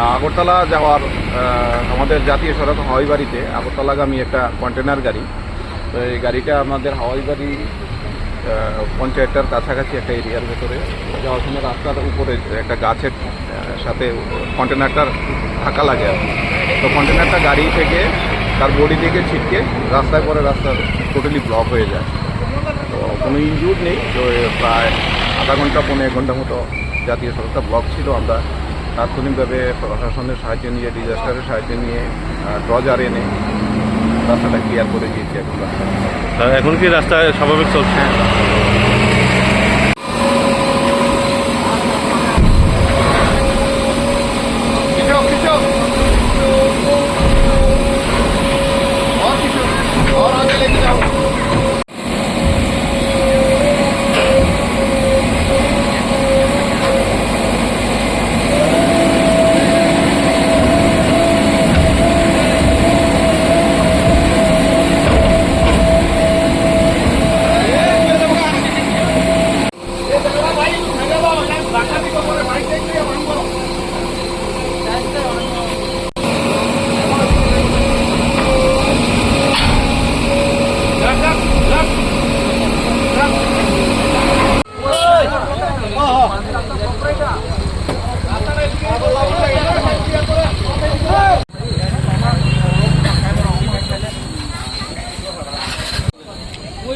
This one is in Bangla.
আগরতলা যাওয়ার আমাদের জাতীয় সড়ক হাওয়াই বাড়িতে আগরতলাগামী একটা কন্টেনার গাড়ি। তো এই গাড়িটা আমাদের হাওয়াই বাড়ি পঞ্চায়েতটার কাছাকাছি একটা এরিয়ার ভেতরে যাওয়ার সময় রাস্তার উপরে একটা গাছের সাথে কন্টেনারটার ধাক্কা লাগে আর তো কন্টেনারটা গাড়ি থেকে তার বডি থেকে ছিটকে রাস্তায় পরে রাস্তা টোটালি ব্লক হয়ে যায়। তো কোনো ইনজুর নেই। তো প্রায় আধা ঘণ্টা পনেরো এক ঘণ্টা মতো জাতীয় সড়কটা ব্লক ছিল। আমরা তাৎক্ষণিকভাবে প্রশাসনের সাহায্য নিয়ে ডিজাস্টারের সাহায্য নিয়ে ড্রজার এনে রাস্তাটা ক্লিয়ার করে দিয়েছি এখন। রাস্তা এখন কি রাস্তা স্বাভাবিক চলছে?